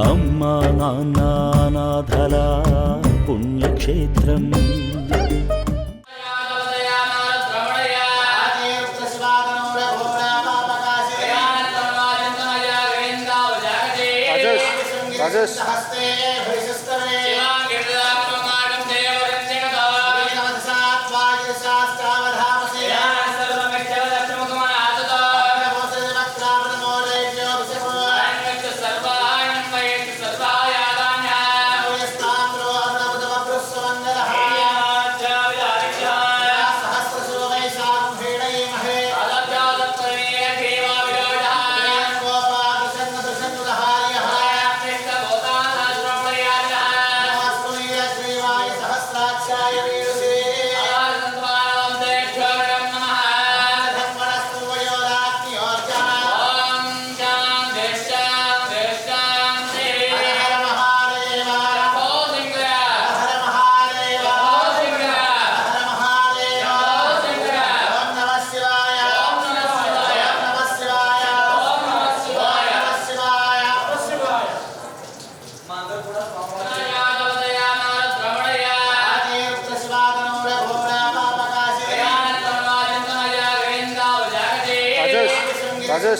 అమ్మా నాన్న అనాథల పుణ్యక్షేత్రం రాజేష్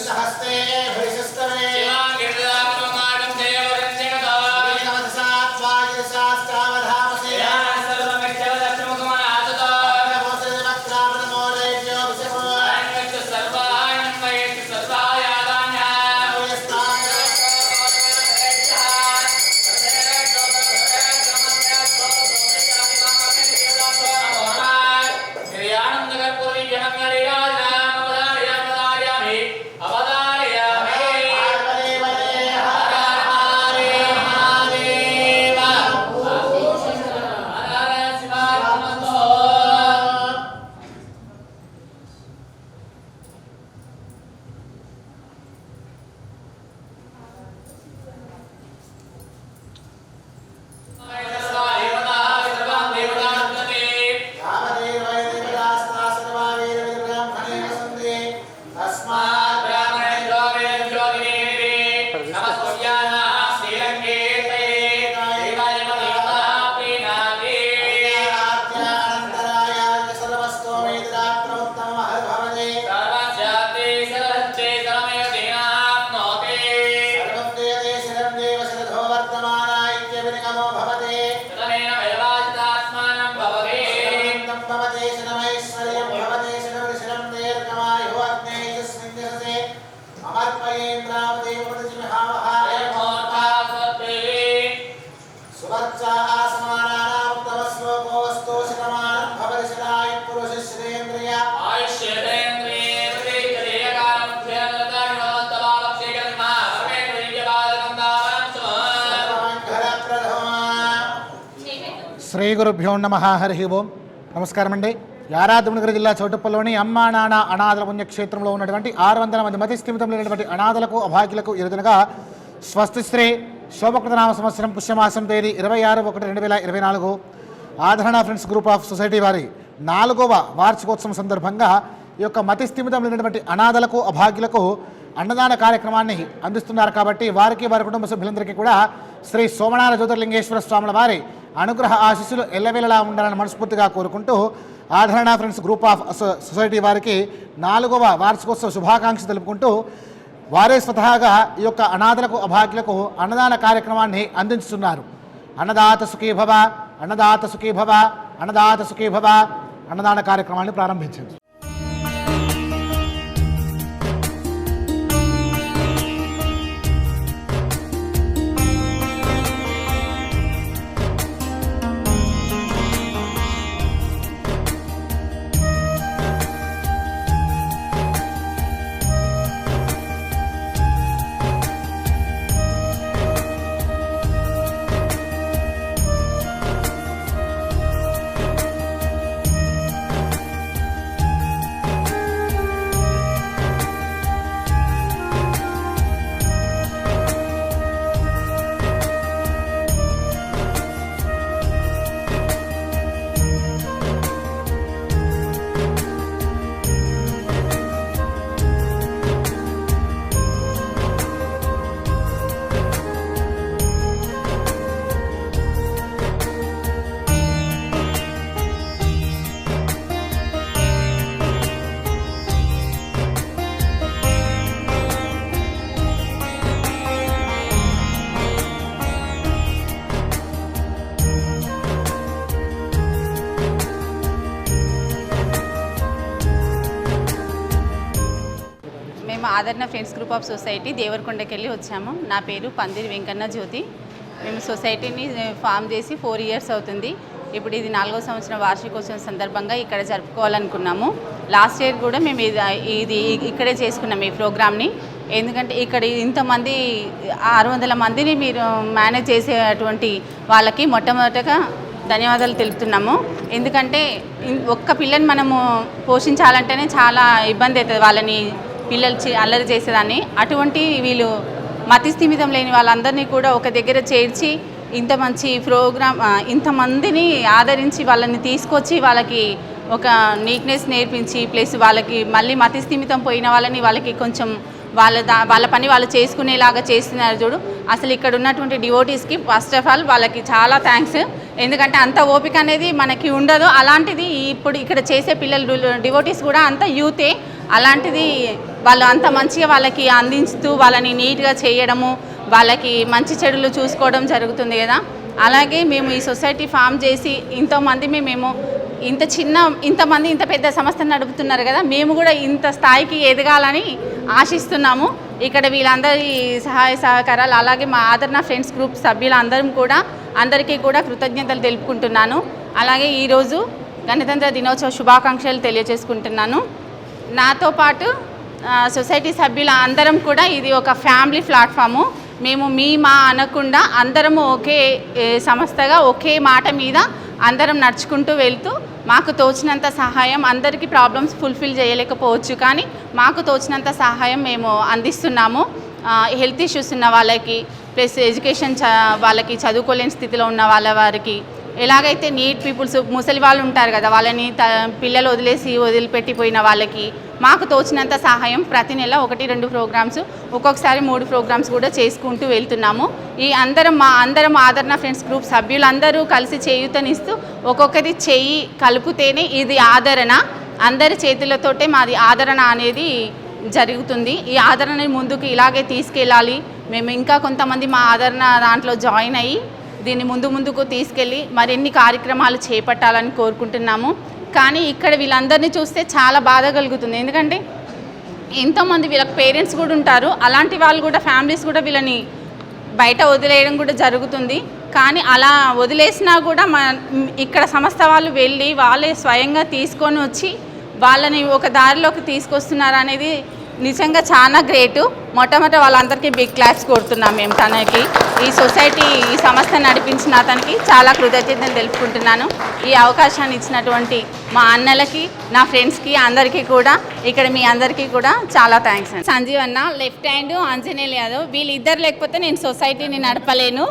Yes. శ్రీ గురుభ్యో నమ హరి ఓం. నమస్కారం అండి యారాద్రి జిల్లా చౌటుప్పల్లోని అమ్మా నాన్న అనాథల పుణ్యక్షేత్రంలో ఉన్నటువంటి ఆరు వందల మంది మతి స్థిమితం లేనటువంటి అనాథలకు అభాగ్యులకు ఇరుదునగా స్వస్తిశ్రీ శోభకృతనామ సంవత్సరం పుష్యమాసం తేదీ ఇరవై ఆరు ఒకటి రెండు వేల ఇరవై నాలుగు. ఆదరణ ఫ్రెండ్స్ గ్రూప్ ఆఫ్ సొసైటీ వారి నాలుగవ వార్షికోత్సవం సందర్భంగా ఈ యొక్క మతి స్థిమితం లేనటువంటి అనాథలకు అభాగ్యులకు అన్నదాన కార్యక్రమాన్ని అందిస్తున్నారు కాబట్టి వారికి వారి కుటుంబ సభ్యులందరికీ కూడా శ్రీ సోమనాథ జ్యోతిర్లింగేశ్వర స్వాముల వారి అనుగ్రహ ఆశీస్సులు ఎల్లవేళలా ఉండాలని మనస్ఫూర్తిగా కోరుకుంటూ ఆదరణ ఫ్రెండ్స్ గ్రూప్ ఆఫ్ సొసైటీ వారికి నాలుగవ వార్షికోత్సవ శుభాకాంక్షలు తెలుపుకుంటూ వారే స్వతహాగా ఈ యొక్క అనాథలకు అభాగ్యులకు అన్నదాన కార్యక్రమాన్ని అందించుతున్నారు. అన్నదాత సుఖీభవ అన్నదాత సుఖీభవ అన్నదాత సుఖీభవ అన్నదాన కార్యక్రమాన్ని ప్రారంభించింది Adarana friends group of society దేవరకొండకి వెళ్ళి వచ్చాము. నా పేరు పందిరి వెంకన్న జ్యోతి. మేము సొసైటీని ఫామ్ చేసి ఫోర్ ఇయర్స్ అవుతుంది. ఇప్పుడు ఇది నాలుగో సంవత్సరం వార్షికోత్సవం సందర్భంగా ఇక్కడ జరుపుకోవాలనుకున్నాము. లాస్ట్ ఇయర్ కూడా మేము ఇది ఇది ఇక్కడే చేసుకున్నాము ఈ ప్రోగ్రామ్ని. ఎందుకంటే ఇక్కడ ఇంతమంది ఆరు వందల మందిని మీరు మేనేజ్ చేసేటువంటి వాళ్ళకి మొట్టమొదటగా ధన్యవాదాలు తెలుపుతున్నాము. ఎందుకంటే ఒక్క పిల్లని మనము పోషించాలంటేనే చాలా ఇబ్బంది అవుతుంది వాళ్ళని పిల్లలు అల్లరి చేసేదాన్ని. అటువంటి వీళ్ళు మతి స్థిమితం లేని వాళ్ళందరినీ కూడా ఒక దగ్గర చేర్చి ఇంత మంచి ప్రోగ్రామ్ ఇంతమందిని ఆదరించి వాళ్ళని తీసుకొచ్చి వాళ్ళకి ఒక నీట్నెస్ నేర్పించి ప్లస్ వాళ్ళకి మళ్ళీ మతి స్థిమితం పోయిన వాళ్ళని వాళ్ళకి కొంచెం వాళ్ళ దా వాళ్ళ పని వాళ్ళు చేసుకునేలాగా చేస్తున్నారు చూడు. అసలు ఇక్కడ ఉన్నటువంటి డివోటీస్కి ఫస్ట్ ఆఫ్ ఆల్ వాళ్ళకి చాలా థ్యాంక్స్. ఎందుకంటే అంత ఓపిక అనేది మనకి ఉండదు. అలాంటిది ఇప్పుడు ఇక్కడ చేసే పిల్లలు డివోటీస్ కూడా అంత యూతే అలాంటిది వాళ్ళు అంత మంచిగా వాళ్ళకి అందించుతూ వాళ్ళని నీట్గా చేయడము వాళ్ళకి మంచి చెడులు చూసుకోవడం జరుగుతుంది కదా. అలాగే మేము ఈ సొసైటీ ఫామ్ చేసి ఇంతమంది మేము ఇంత చిన్న ఇంతమంది ఇంత పెద్ద సంస్థను నడుపుతున్నారు కదా మేము కూడా ఇంత స్థాయికి ఎదగాలని ఆశిస్తున్నాము. ఇక్కడ వీళ్ళందరి సహాయ సహకారాలు అలాగే మా ఆదరణ ఫ్రెండ్స్ గ్రూప్ సభ్యులందరం కూడా అందరికీ కూడా కృతజ్ఞతలు తెలుపుకుంటున్నాను. అలాగే ఈరోజు గణతంత్ర దినోత్సవ శుభాకాంక్షలు తెలియజేసుకుంటున్నాను. నాతో పాటు సొసైటీ సభ్యుల అందరం కూడా ఇది ఒక ఫ్యామిలీ ప్లాట్ఫాము. మేము మీ మా అనకుండా అందరము ఒకే సంస్థగా ఒకే మాట మీద అందరం నడుచుకుంటూ వెళ్తూ మాకు తోచినంత సహాయం అందరికీ ప్రాబ్లమ్స్ ఫుల్ఫిల్ చేయలేకపోవచ్చు కానీ మాకు తోచినంత సహాయం మేము అందిస్తున్నాము. హెల్త్ ఇష్యూస్ ఉన్న వాళ్ళకి ప్లస్ ఎడ్యుకేషన్ చ వాళ్ళకి చదువుకోలేని స్థితిలో ఉన్న వాళ్ళ వారికి ఎలాగైతే నీట్ పీపుల్స్ ముసలి వాళ్ళు ఉంటారు కదా వాళ్ళని త పిల్లలు వదిలేసి వదిలిపెట్టిపోయిన వాళ్ళకి మాకు తోచినంత సహాయం ప్రతి నెల ఒకటి రెండు ప్రోగ్రామ్స్ ఒక్కొక్కసారి మూడు ప్రోగ్రామ్స్ కూడా చేసుకుంటూ వెళ్తున్నాము. ఈ అందరం మా అందరం ఆదరణ ఫ్రెండ్స్ గ్రూప్ సభ్యులందరూ కలిసి చేయూతనిస్తూ ఒక్కొక్కరి చెయ్యి కలిపితేనే ఇది ఆదరణ. అందరి చేతులతోటే మాది ఆదరణ అనేది జరుగుతుంది. ఈ ఆదరణని ముందుకు ఇలాగే తీసుకెళ్ళాలి. మేము ఇంకా కొంతమంది మా ఆదరణ దాంట్లో జాయిన్ అయ్యి దీన్ని ముందు ముందుకు తీసుకెళ్ళి మరిన్ని కార్యక్రమాలు చేపట్టాలని కోరుకుంటున్నాము. కానీ ఇక్కడ వీళ్ళందరినీ చూస్తే చాలా బాధ కలుగుతుంది. ఎందుకంటే ఎంతోమంది వీళ్ళకి పేరెంట్స్ కూడా ఉంటారు. అలాంటి వాళ్ళు కూడా ఫ్యామిలీస్ కూడా వీళ్ళని బయట వదిలేయడం కూడా జరుగుతుంది. కానీ అలా వదిలేసినా కూడా మన ఇక్కడ సంస్థ వాళ్ళు వెళ్ళి వాళ్ళే స్వయంగా తీసుకొని వచ్చి వాళ్ళని ఒక దారిలోకి తీసుకొస్తున్నారు అనేది నిజంగా చాలా గ్రేటు. మొట్టమొదటి వాళ్ళందరికీ బిగ్ క్లాస్ కొడుతున్నాం మేము తనకి. ఈ సొసైటీ ఈ సంస్థ నడిపించిన అతనికి చాలా కృతజ్ఞతలు తెలుపుకుంటున్నాను. ఈ అవకాశాన్ని ఇచ్చినటువంటి మా అన్నలకి నా ఫ్రెండ్స్కి అందరికీ కూడా ఇక్కడ మీ అందరికీ కూడా చాలా థ్యాంక్స్ అండి. సంజీవ్ అన్న లెఫ్ట్ హ్యాండ్ ఆంజనేయులు యాదవ్ వీళ్ళిద్దరు లేకపోతే నేను సొసైటీని నడపలేను.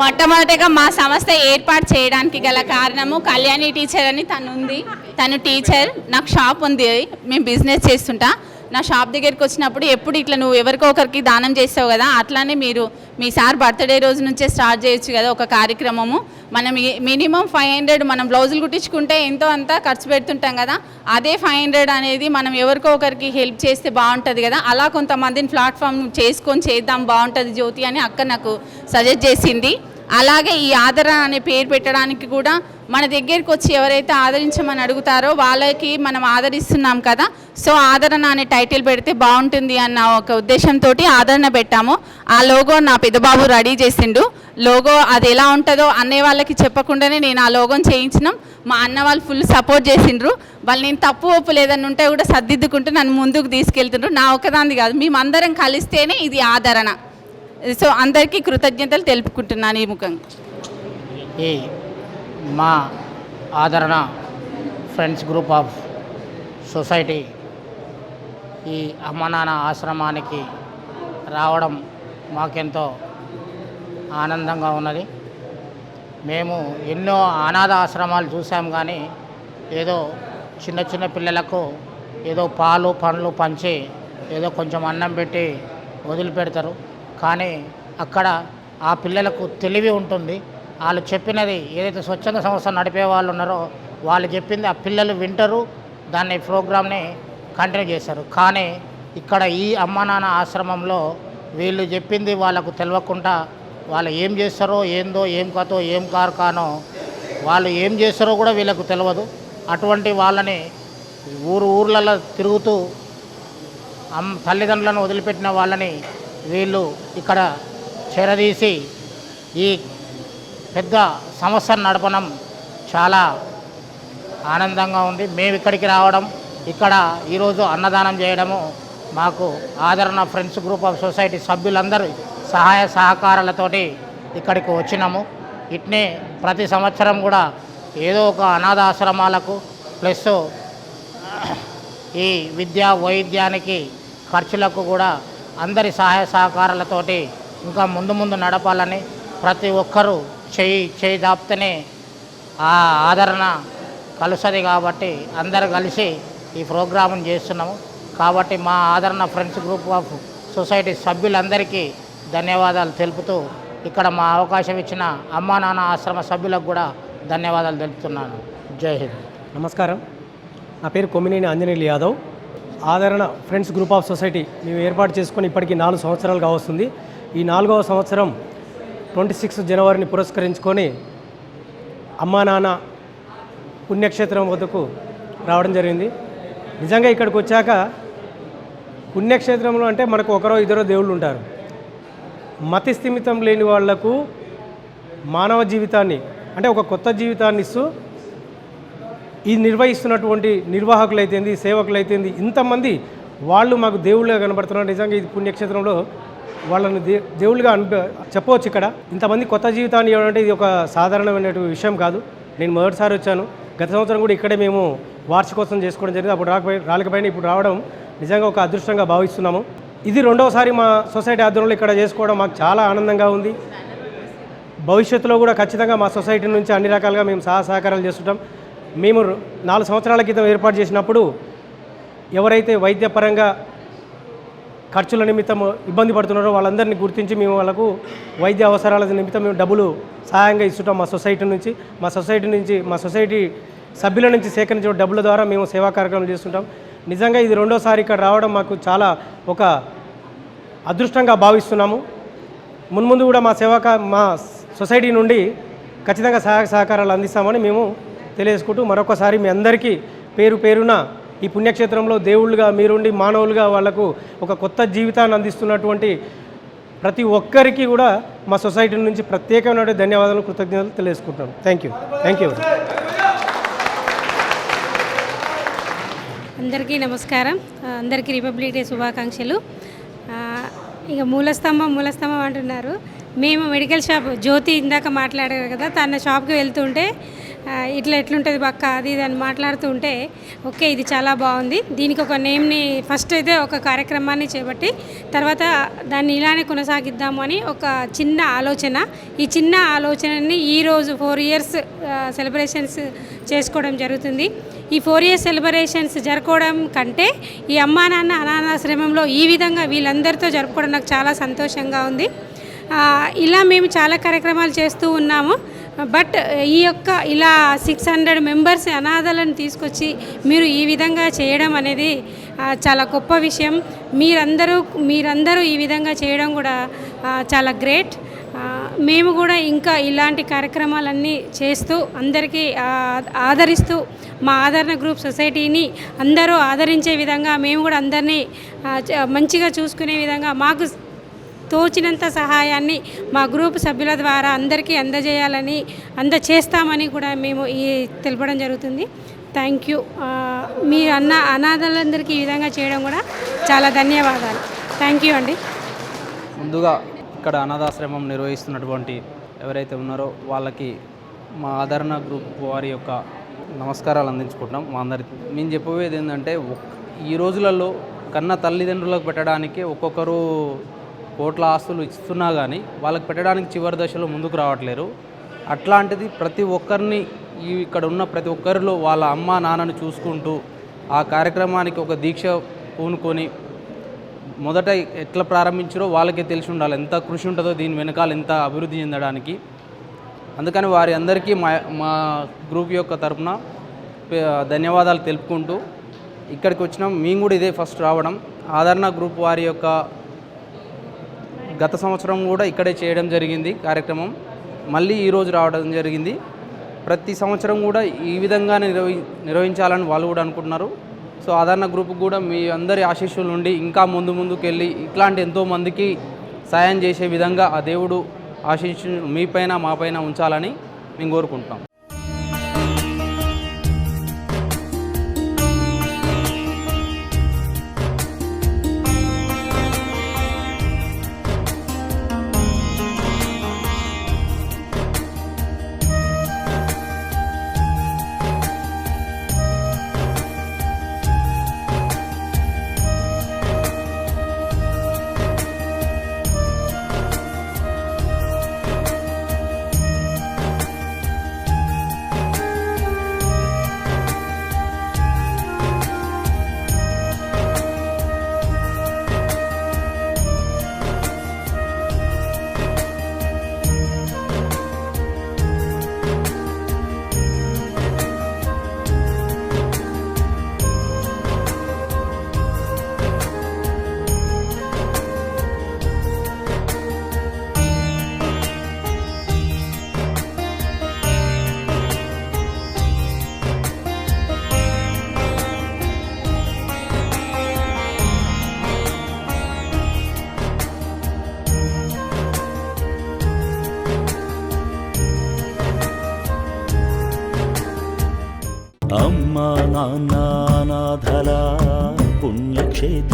మొట్టమొదటిగా మా సంస్థ ఏర్పాటు చేయడానికి గల కారణము కళ్యాణి టీచర్ అని తను ఉంది తను టీచర్ నాకు షాప్ ఉంది. మేము బిజినెస్ చేస్తుంటా. నా షాప్ దగ్గరికి వచ్చినప్పుడు ఎప్పుడు ఇట్లా నువ్వు ఎవరికో ఒకరికి దానం చేస్తావు కదా అట్లానే మీరు మీ సార్ బర్త్డే రోజు నుంచే స్టార్ట్ చేయొచ్చు కదా ఒక కార్యక్రమము. మనం మినిమం ఫైవ్ హండ్రెడ్ మనం బ్లౌజులు కుట్టించుకుంటే ఎంతో అంతా ఖర్చు పెడుతుంటాం కదా అదే ఫైవ్ హండ్రెడ్ అనేది మనం ఎవరికో ఒకరికి హెల్ప్ చేస్తే బాగుంటుంది కదా అలా కొంతమందిని ప్లాట్ఫామ్ చేసుకొని చేద్దాం బాగుంటుంది జ్యోతి అని అక్క నాకు సజెస్ట్ చేసింది. అలాగే ఈ ఆదరణ అనే పేరు పెట్టడానికి కూడా మన దగ్గరికి వచ్చి ఎవరైతే ఆదరించమని అడుగుతారో వాళ్ళకి మనం ఆదరిస్తున్నాం కదా సో ఆదరణ అనే టైటిల్ పెడితే బాగుంటుంది అన్న ఒక ఉద్దేశంతో ఆదరణ పెట్టాము. ఆ లోగో నా పెద్దబాబు రెడీ చేసిండు. లోగో అది ఎలా ఉంటుందో అన్నయ్య వాళ్ళకి చెప్పకుండానే నేను ఆ లోగోని చేయించినాం. మా అన్న వాళ్ళు ఫుల్ సపోర్ట్ చేసిండ్రు. వాళ్ళు నేను తప్పు ఒప్పు లేదని ఉంటే కూడా సర్దిద్దుకుంటూ నన్ను ముందుకు తీసుకెళ్తుండ్రు. నా ఒకదాంది కాదు మేమందరం కలిస్తేనే ఇది ఆదరణ. సో అందరికీ కృతజ్ఞతలు తెలుపుకుంటున్నాను ఈ ముఖంగా. మా ఆదరణ ఫ్రెండ్స్ గ్రూప్ ఆఫ్ సొసైటీ ఈ అమ్మ నాన్న ఆశ్రమానికి రావడం మాకెంతో ఆనందంగా ఉన్నది. మేము ఎన్నో అనాథ ఆశ్రమాలు చూసాం కానీ ఏదో చిన్న చిన్న పిల్లలకు ఏదో పాలు పండ్లు పంచి ఏదో కొంచెం అన్నం పెట్టి వదిలిపెడతారు. కానీ అక్కడ ఆ పిల్లలకు తెలివి ఉంటుంది. వాళ్ళు చెప్పినది ఏదైతే స్వచ్ఛంద సంస్థ నడిపే వాళ్ళు ఉన్నారో వాళ్ళు చెప్పింది ఆ పిల్లలు వింటారు దాన్ని ప్రోగ్రామ్ని కంటిన్యూ చేశారు కానీ ఇక్కడ ఈ అమ్మ నాన్న ఆశ్రమంలో వీళ్ళు చెప్పింది వాళ్ళకు తెలియకుండా వాళ్ళు ఏం చేస్తారో ఏందో ఏం కథో ఏం కార్ఖానో వాళ్ళు ఏం చేస్తారో కూడా వీళ్ళకు తెలియదు అటువంటి వాళ్ళని ఊరు ఊర్లలో తిరుగుతూ అమ్ తల్లిదండ్రులను వదిలిపెట్టిన వాళ్ళని వీళ్ళు ఇక్కడ చేరదీసి ఈ పెద్ద సమస్యను నడపడం చాలా ఆనందంగా ఉంది. మేము ఇక్కడికి రావడం ఇక్కడ ఈరోజు అన్నదానం చేయడము మాకు ఆదరణ ఫ్రెండ్స్ గ్రూప్ ఆఫ్ సొసైటీ సభ్యులందరూ సహాయ సహకారాలతోటి ఇక్కడికి వచ్చినాము. ఇట్నే ప్రతి సంవత్సరం కూడా ఏదో ఒక అనాథాశ్రమాలకు ప్లస్ ఈ విద్యా వైద్యానికి ఖర్చులకు కూడా అందరి సహాయ సహకారాలతోటి ఇంకా ముందు ముందు నడపాలని ప్రతి ఒక్కరూ చేయి చేయి దాపితేనే ఆ ఆదరణ కలుస్తుంది కాబట్టి అందరు కలిసి ఈ ప్రోగ్రాంను చేస్తున్నాము. కాబట్టి మా ఆదరణ ఫ్రెండ్స్ గ్రూప్ ఆఫ్ సొసైటీ సభ్యులందరికీ ధన్యవాదాలు తెలుపుతూ ఇక్కడ మా అవకాశం ఇచ్చిన అమ్మా నాన్న ఆశ్రమ సభ్యులకు కూడా ధన్యవాదాలు తెలుపుతున్నాను. జై హింద్. నమస్కారం. నా పేరు కొమ్మినేని ఆంజనేయులు యాదవ్. ఆదరణ ఫ్రెండ్స్ గ్రూప్ ఆఫ్ సొసైటీ మేము ఏర్పాటు చేసుకొని ఇప్పటికి నాలుగు సంవత్సరాలు కావస్తుంది ఈ నాలుగవ సంవత్సరం ట్వంటీ సిక్స్ జనవరిని పురస్కరించుకొని అమ్మా నాన్న పుణ్యక్షేత్రం వద్దకు రావడం జరిగింది. నిజంగా ఇక్కడికి వచ్చాక పుణ్యక్షేత్రంలో అంటే మనకు ఒకరో ఇద్దరో దేవుళ్ళు ఉంటారు. మతి స్థిమితం లేని వాళ్ళకు మానవ జీవితాన్ని అంటే ఒక కొత్త జీవితాన్ని ఇస్తూ ఈ నిర్వహిస్తున్నటువంటి నిర్వాహకులైతేంది సేవకులైతేంది ఇంతమంది వాళ్ళు మాకు దేవుళ్ళుగా కనబడుతున్నారు. నిజంగా ఇది పుణ్యక్షేత్రంలో వాళ్ళని దే దేవుళ్ళుగా అనిప చెప్పవచ్చు ఇక్కడ. ఇంతమంది కొత్త జీవితాన్ని ఇవ్వడం అంటే ఇది ఒక సాధారణమైనటువంటి విషయం కాదు. నేను మొదటిసారి వచ్చాను. గత సంవత్సరం కూడా ఇక్కడే మేము వార్షికోత్సవం చేసుకోవడం జరిగింది. అప్పుడు రాకపోయి రాలేకపోయినా ఇప్పుడు రావడం నిజంగా ఒక అదృష్టంగా భావిస్తున్నాము. ఇది రెండవసారి మా సొసైటీ ఆధ్వర్యంలో ఇక్కడ చేసుకోవడం మాకు చాలా ఆనందంగా ఉంది. భవిష్యత్తులో కూడా ఖచ్చితంగా మా సొసైటీ నుంచి అన్ని రకాలుగా మేము సహా సహకారాలు చేస్తుంటాం. మేము నాలుగు సంవత్సరాల క్రితం ఏర్పాటు చేసినప్పుడు ఎవరైతే వైద్యపరంగా ఖర్చుల నిమిత్తం ఇబ్బంది పడుతున్నారో వాళ్ళందరినీ గుర్తించి మేము వాళ్ళకు వైద్య అవసరాల నిమిత్తం మేము డబ్బులు సహాయంగా ఇస్తుంటాం మా సొసైటీ నుంచి. మా సొసైటీ నుంచి మా సొసైటీ సభ్యుల నుంచి సేకరించిన డబ్బుల ద్వారా మేము సేవా కార్యక్రమం చేస్తుంటాం. నిజంగా ఇది రెండోసారి ఇక్కడ రావడం మాకు చాలా ఒక అదృష్టంగా భావిస్తున్నాము. మున్ముందు కూడా మా సేవా మా సొసైటీ నుండి ఖచ్చితంగా సహాయ సహకారాలు అందిస్తామని మేము తెలియజేసుకుంటూ మరొకసారి మీ అందరికీ పేరు పేరున ఈ పుణ్యక్షేత్రంలో దేవుళ్ళుగా మీరుండి మానవులుగా వాళ్ళకు ఒక కొత్త జీవితాన్ని అందిస్తున్నటువంటి ప్రతి ఒక్కరికి కూడా మా సొసైటీ నుంచి ప్రత్యేకమైన ధన్యవాదాలు కృతజ్ఞతలు తెలియజేసుకుంటాను థ్యాంక్ యూ థ్యాంక్ యూ అందరికీ నమస్కారం. అందరికీ రిపబ్లిక్ డే శుభాకాంక్షలు. ఇక మూలస్తంభం మూలస్తంభం అంటున్నారు. మేము మెడికల్ షాప్ జ్యోతి ఇందాక మాట్లాడారు కదా తన షాప్కి వెళ్తుంటే ఇట్లా ఎట్లుంటుంది పక్క అది ఇది అని మాట్లాడుతూ ఉంటే ఓకే ఇది చాలా బాగుంది. దీనికి ఒక నేమ్ని ఫస్ట్ అయితే ఒక కార్యక్రమాన్ని చేపట్టి తర్వాత దాన్ని ఇలానే కొనసాగిద్దాము అని ఒక చిన్న ఆలోచన. ఈ చిన్న ఆలోచనని ఈరోజు ఫోర్ ఇయర్స్ సెలబ్రేషన్స్ చేసుకోవడం జరుగుతుంది. ఈ ఫోర్ ఇయర్స్ సెలబ్రేషన్స్ జరుపుకోవడం కంటే ఈ అమ్మా నాన్న అనాథాశ్రమంలో ఈ విధంగా వీళ్ళందరితో జరుపుకోవడం నాకు చాలా సంతోషంగా ఉంది. ఇలా మేము చాలా కార్యక్రమాలు చేస్తూ ఉన్నాము. బట్ ఈ యొక్క ఇలా సిక్స్ హండ్రెడ్ మెంబర్స్ అనాథలను తీసుకొచ్చి మీరు ఈ విధంగా చేయడం అనేది చాలా గొప్ప విషయం. మీరందరూ మీరందరూ ఈ విధంగా చేయడం కూడా చాలా గ్రేట్. మేము కూడా ఇంకా ఇలాంటి కార్యక్రమాలన్నీ చేస్తూ అందరికీ ఆదరిస్తూ మా ఆదరణ గ్రూప్ సొసైటీని అందరూ ఆదరించే విధంగా మేము కూడా అందరినీ మంచిగా చూసుకునే విధంగా మాకు తోచినంత సహాయాన్ని మా గ్రూప్ సభ్యుల ద్వారా అందరికీ అందజేయాలని అందచేస్తామని కూడా మేము ఈ తెలపడం జరుగుతుంది. Thank you. మీ అన్న అనాథలందరికీ ఈ విధంగా చేయడం కూడా చాలా ధన్యవాదాలు. థ్యాంక్ యూ అండి. ముందుగా ఇక్కడ అనాథాశ్రమం నిర్వహిస్తున్నటువంటి ఎవరైతే ఉన్నారో వాళ్ళకి మా ఆదరణ గ్రూప్ వారి యొక్క నమస్కారాలు అందించుకుంటున్నాం. మా అందరికి మేము చెప్పబోయేది ఏంటంటే ఈ రోజులలో కన్న తల్లిదండ్రులకు పెట్టడానికి ఒక్కొక్కరు కోట్ల ఆస్తులు ఇస్తున్నా కానీ వాళ్ళకి పెట్టడానికి చివరి దశలో ముందుకు రావట్లేరు. అట్లాంటిది ప్రతి ఒక్కరిని ఈ ఇక్కడ ఉన్న ప్రతి ఒక్కరిలో వాళ్ళ అమ్మ నాన్నను చూసుకుంటూ ఆ కార్యక్రమానికి ఒక దీక్ష పూనుకొని మొదట ఎట్లా ప్రారంభించారో వాళ్ళకే తెలిసి ఉండాలి. ఎంత కృషి ఉంటుందో దీని వెనకాల ఎంత అభివృద్ధి చెందడానికి. అందుకని వారి అందరికీ మా మా గ్రూప్ యొక్క తరపున ధన్యవాదాలు తెలుపుకుంటూ ఇక్కడికి వచ్చినాం. మేము కూడా ఇదే ఫస్ట్ రావడం. ఆదరణ గ్రూప్ వారి యొక్క గత సంవత్సరం కూడా ఇక్కడే చేయడం జరిగింది కార్యక్రమం. మళ్ళీ ఈరోజు రావడం జరిగింది. ప్రతి సంవత్సరం కూడా ఈ విధంగా నిర్వహి నిర్వహించాలని వాళ్ళు కూడా అనుకుంటున్నారు. సో ఆదరణ గ్రూప్ కూడా మీ అందరి ఆశీస్సుల నుండి ఇంకా ముందు ముందుకు వెళ్ళి ఇట్లాంటి ఎంతోమందికి సాయం చేసే విధంగా ఆ దేవుడు ఆశీస్సు మీపైన మాపైన ఉంచాలని మేము కోరుకుంటున్నాం.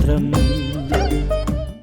అమ్మా నాన్న అనాథల పుణ్యక్షేత్రం